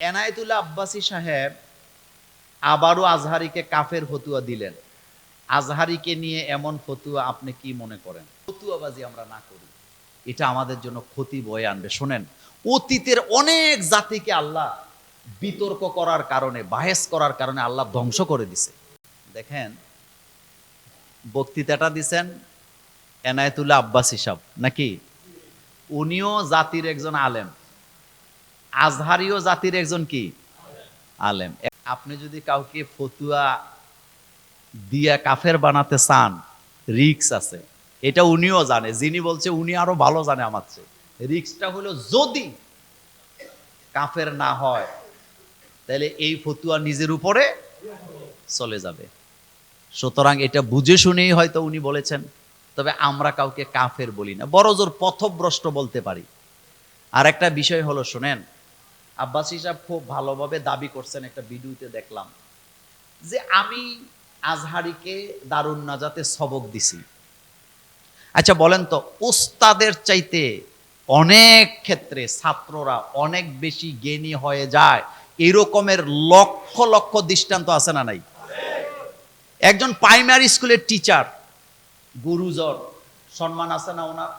এনায়েতুল্লাহ আব্বাসী সাহেব আবারও আজহারিকে কাফের ফতুয়া দিলেন। আজহারিকে নিয়ে এমন ফতুয়া আপনি কি মনে করেন? ফতুয়াবাজি আমরা না করি। এটা আমাদের জন্য ক্ষতি বয়ে আনবে। শোনেন, অতীতের অনেক জাতিকে আল্লাহ বিতর্ক করার কারণে, বাহেস করার কারণে আল্লাহ ধ্বংস করে দিছে। দেখেন, বক্তৃতাটা দিছেন এনায়েতুল্লাহ আব্বাসী হিসাব নাকি? উনিও জাতির একজন আলেম। আজহারিও জাতির একজন কি? আলেম। আপনি যদি কাউকে ফতুয়া দিয়া কাফের বানাতে চান, রিক্স আছে। এটা উনিও জানে। যিনি বলছে, উনি আরও ভালো জানে আমার রিক্সটা হলো যদি কাফের না হয়, তাহলে এই ফতুয়া নিজের উপরে চলে যাবে। সুতরাং এটা বুঝে শুনেই হয়তো উনি বলেছেন, তবে আমরা কাউকে কাফের বলি না। বড় জোর পথভ্রষ্ট বলতে পারি। আর একটা বিষয় হলো, শোনেন আব্বাস সাহেব খুব ভালোভাবে দাবি করছেন একটা ভিডিওতে দেখলাম যে আমি আজহারিকে দারুণ নাজাতে সবক দিছি। আচ্ছা বলেন তো, উস্তাদের চাইতে অনেক ক্ষেত্রে ছাত্ররা অনেক বেশি জ্ঞানী হয়ে যায়। এরকমের লক্ষ লক্ষ দৃষ্টান্ত আছে না নাই? একজন প্রাইমারি স্কুলের টিচার গুরুজন, সম্মান আছে না ওনার?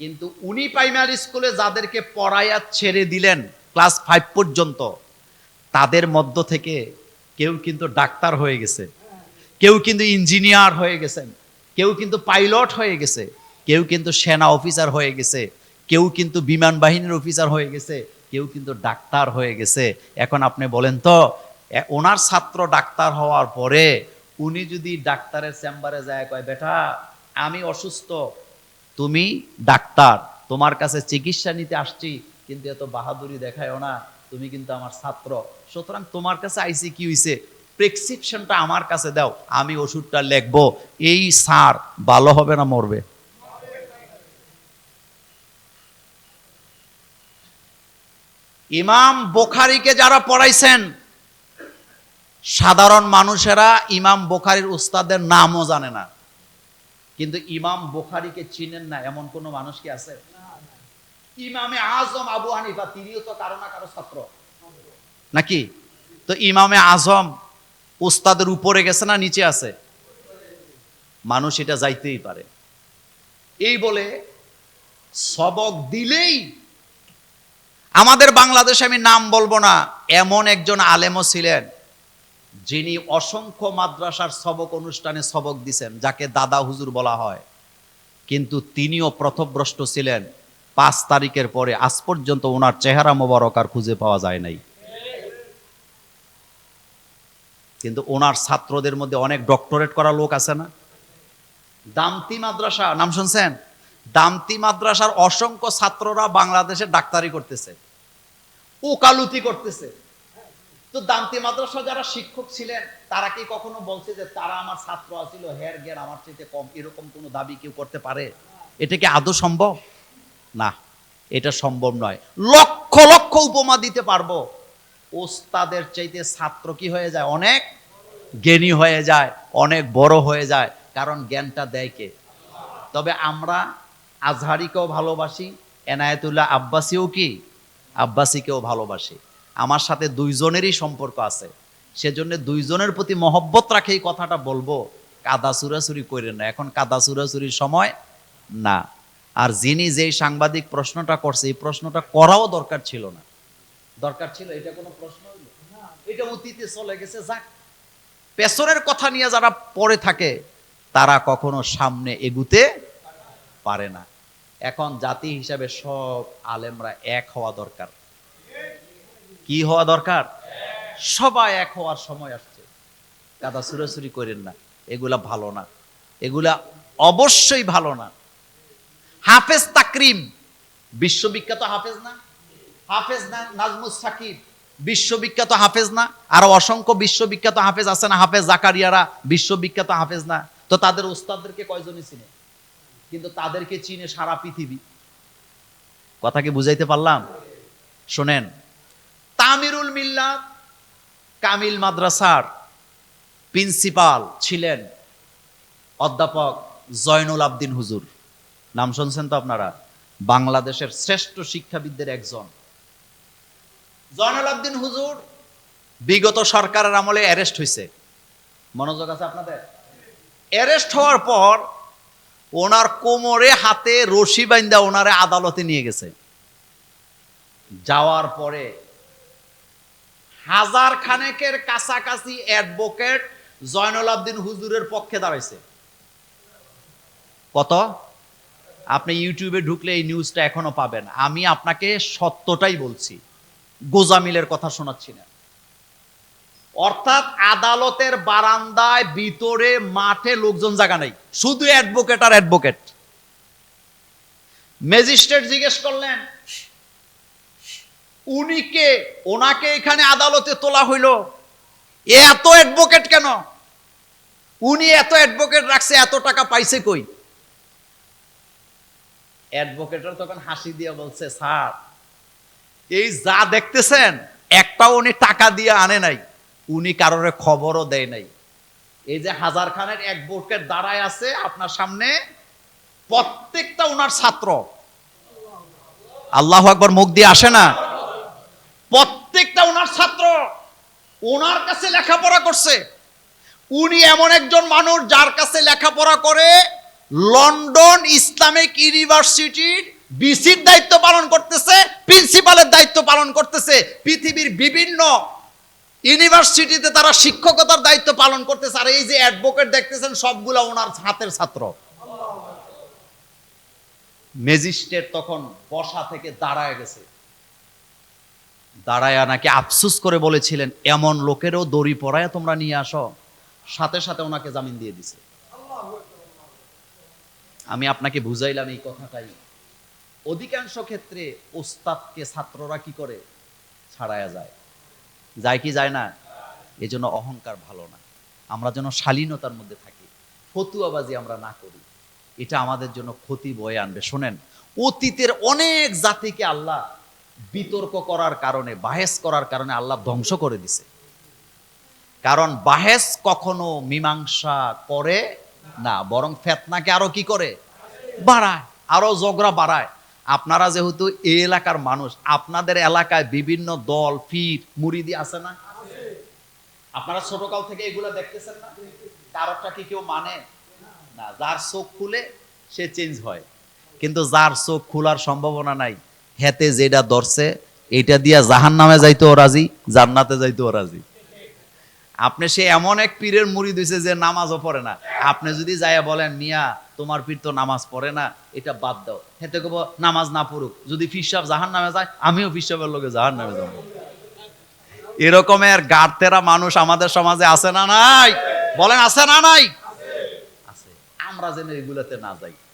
কিন্তু উনি প্রাইমারি স্কুলে যাদেরকে পড়াইয়া ছেড়ে দিলেন ক্লাস ফাইভ পর্যন্ত তাদের মধ্য থেকে কেউ কিন্তু ডাক্তার হয়ে গেছে। কেউ কিন্তু ইঞ্জিনিয়ার হয়ে গেছেন কেউ কিন্তু পাইলট হয়ে গেছে। কেউ কিন্তু সেনা অফিসার হয়ে গেছে। কেউ কিন্তু বিমান বাহিনীর অফিসার হয়ে গেছে। কেউ কিন্তু ডাক্তার হয়ে গেছে। এখন আপনি বলেন তো ওনার ছাত্র ডাক্তার হওয়ার পরে উনি যদি ডাক্তারের চেম্বারে যায়, কয়, বেটা, আমি অসুস্থ। তুমি ডাক্তার। তোমার কাছে চিকিৎসা নিতে আসছি। কিন্তু এত বাহাদুরি দেখায়ও না, তুমি কিন্তু আমার ছাত্র। সুতরাং তোমার কাছে আইসি কি হইছে, প্রেসক্রিপশনটা আমার কাছে দাও, আমি ওষুধটা লিখব। এই সার ভালো হবে না মরবে? ইমাম বোখারিকে যারা পড়াইছেন, সাধারণ মানুষেরা ইমাম বোখারির উস্তাদের নামও জানে না। কিন্তু ইমাম বোখারিকে চিনেন না, এমন কোন মানুষ কি আছে? ইমামে আজম আবু হানিফা, তিনিও তো কারও না কারও ছাত্র। নাকি? তো ইমামে আজম উস্তাদের উপরে গেছে না নিচে আছে? মানুষ এটা যাইতেই পারে। এই বলে সবক দিলেই আমাদের বাংলাদেশে আমি নাম বলব না, এমন একজন আলেমও ছিলেন যিনি অসংখ্য মাদ্রাসার সবক অনুষ্ঠানে সবক দিছেন, যাকে দাদা হুজুর বলা হয়। কিন্তু তিনিও প্রথভ্রষ্ট ছিলেন পাঁচ তারিখের পরে আজ পর্যন্ত ওনার চেহারা মোবারক আর খুঁজে পাওয়া যায় নাই। কিন্তু ওনার ছাত্রদের মধ্যে অনেক ডক্টরেট করা লোক আছে না? দামতি মাদ্রাসা, নাম শুনছেন? দামতি মাদ্রাসার অসংখ্য ছাত্ররা বাংলাদেশে ডাক্তারি করতেছে, ওকালতি করতেছে। তো দামতি মাদ্রাসা যারা শিক্ষক ছিলেন, তারা কি কখনো বলছে যে তারা আমার ছাত্র আছিল, হের জ্ঞান আমার চাইতে কম? এরকম কোনো দাবি কেউ করতে পারে? এটা কি আদৌ সম্ভব? না, এটা সম্ভব নয়। লক্ষ লক্ষ উপমা দিতে পারব। ওস্তাদের চাইতে ছাত্র কি হয়ে যায়? অনেক জ্ঞানী হয়ে যায়, অনেক বড় হয়ে যায়, কারণ জ্ঞানটা দেয় কে? তবে আমরা আজহারিকেও ভালোবাসি, এনায়েতুল্লাহ আব্বাসীও কি? আব্বাসীকেও ভালোবাসি। আমার সাথে দুইজনেরই সম্পর্ক আছে। সেজন্য দুইজনের প্রতি মহব্বত রাখে এই কথাটা বলব। কাদা চুরাচুরি করেন না। এখন কাদা চুরাচুরির সময় না। আর যিনি যেই সাংবাদিক প্রশ্নটা করছে, এই প্রশ্নটা করাও দরকার ছিল না। দরকার ছিল, এটা কোনো প্রশ্ন এটা অতীতে চলে গেছে, যাক। পেছনের কথা নিয়ে যারা পড়ে থাকে, তারা কখনো সামনে এগুতে পারে না। এখন জাতি হিসাবে সব আলেমরা এক হওয়া দরকার। কি হওয়া দরকার? সবাই এক হওয়ার সময় আসছে। কাদা সুরাসুরি করেন না, এগুলা ভালো না। এগুলা অবশ্যই ভালো না। হাফেজ তাকরিম, বিশ্ববিখ্যাত হাফেজ না? হাফেজ না নাজমুস সাকিব, বিশ্ববিখ্যাত হাফেজ না? আর অসংখ্য বিশ্ববিখ্যাত হাফেজ আছে না? হাফেজ জাকারিয়ারা বিশ্ববিখ্যাত হাফেজ না? তো তাদের উস্তাদদেরকে কয়জনই চিনে? কিন্তু তাদেরকে চিনে সারা পৃথিবী। কথা কি বুঝাইতে পারলাম? শোনেন, তামিরুল মিল্লাত কামিল মাদ্রাসার প্রিন্সিপাল ছিলেন অধ্যাপক জয়নুল আবদিন হুজুর। নাম শুনছেন তো আপনারা? বাংলাদেশের শ্রেষ্ঠ শিক্ষাবিদদের একজন। জয়নাল আবদিন হুজুর বিগত সরকারের আমলে অ্যারেস্ট হয়েছে মনোযোগ আছে আপনাদের? অ্যারেস্ট হওয়ার পর ওনার কোমরে হাতে রশি বাইন্দা ওনারে আদালতে নিয়ে গেছে। যাওয়ার পরে হাজার খানেকের কাছাকাছি অ্যাডভোকেট জয়নুল আবদিন হুজুরের পক্ষে দাঁড়াইছে। কত? আপনি ইউটিউবে ঢুকলে এই নিউজটা এখনও পাবেন। আমি আপনাকে সত্যটাই বলছি, গোজামিলের কথা শোনাচ্ছি না। অর্থাৎ আদালতের বারান্দায়, ভিতরে, মাঠে লোকজন জায়গা নেই। শুধু অ্যাডভোকেট আর অ্যাডভোকেট ম্যাজিস্ট্রেট জিজ্ঞেস করলেন, উনি কে? ওনাকে এখানে আদালতে তোলা হইল? এত অ্যাডভোকেট কেন? উনি এত অ্যাডভোকেট রাখছে, এত টাকা পাইছে কই? অ্যাডভোকেটের তখন হাসি দিয়ে বলছে, স্যার, এই যা দেখতেছেন, একটাও উনি টাকা দিয়ে আনে নাই। উনি কারোর খবরও দেয় নাই। এই যে হাজার খানের অ্যাডভোকেট দাঁড়ায় আছে আপনার সামনে, প্রত্যেকটা ওনার ছাত্র। আল্লাহ আকবর, মুখ দিয়ে আসে না? প্রত্যেকটা ওনার ছাত্র ওনার কাছে লেখাপড়া করছে। উনি এমন একজন মানুষ যার কাছে লেখাপড়া করে লন্ডন ইসলামিক ইউনিভার্সিটির বিসির দায়িত্ব পালন করতেছে, প্রিন্সিপালের দায়িত্ব পালন করতেছে। পৃথিবীর বিভিন্ন ইউনিভার্সিটিতে তারা শিক্ষকতার দায়িত্ব পালন করতেছে। আর এই যে অ্যাডভোকেট দেখতেছেন, সবগুলা ওনার হাতের ছাত্র। ম্যাজিস্ট্রেট তখন বসা থেকে দাঁড়ায় গেছে। দাঁড়ায়া নাকি আফসুস করে বলেছিলেন, এমন লোকেরও দড়ি পড়ায় তোমরা নিয়ে আসো। সাথে সাথে ওনাকে জামিন দিয়ে দিছে। আমি আপনাকে বুঝাইলাম এই কথাটাই। অধিকাংশ ক্ষেত্রে ওস্তাদকে ছাত্ররা কি করে? ছাড়ায়া যায়। যায় কি যায় না? এজন্য অহংকার ভালো না। আমরা যেন শালীনতার মধ্যে থাকি। ফতুয়াবাজি আমরা না করি। এটা আমাদের জন্য ক্ষতি বয়ে আনবে। শোনেন, অতীতের অনেক জাতিকে আল্লাহ বিতর্ক করার কারণে, বাহেস করার কারণে আল্লাহ ধ্বংস করে দিছে। কারণ বাহেস কখনো মীমাংসা করে না, বরং ফেতনাকে আরও কি করে? বাড়ায়, আরও ঝগড়া বাড়ায়। আপনারা যেহেতু এই এলাকার মানুষ, আপনাদের এলাকায় বিভিন্ন দল ফির মুরিদি আছে না? আপনারা ছোটকাল থেকে এগুলা দেখতেছেন না? কারোরটা কি কেউ মানে? না, যার চোখ খুলে সে চেঞ্জ হয়। কিন্তু যার চোখ খোলার সম্ভাবনা নাই, হেতে যেটা ধরছে এটা দিয়া জাহান নামে যাইতেও রাজি, জান্নাতে যাইতেও রাজি। আপনি সে এমন এক পীরের মুড়ি দিছে যে নামাজও পড়ে না। আপনি যদি যাইয়া বলেন, মিয়া, তোমার পীর তো নামাজ পড়ে না, এটা বাদ দাও। হেতে কব নামাজ না পড়ুক। যদি ফিসাব জাহান নামে যায়, আমিও ফিসাবের লোকে জাহান নামে যাব এরকমের গাড়তেরা মানুষ আমাদের সমাজে আছে না নাই? বলেন, আছে না নাই? আছে। আমরা যেন এগুলাতে না যাই।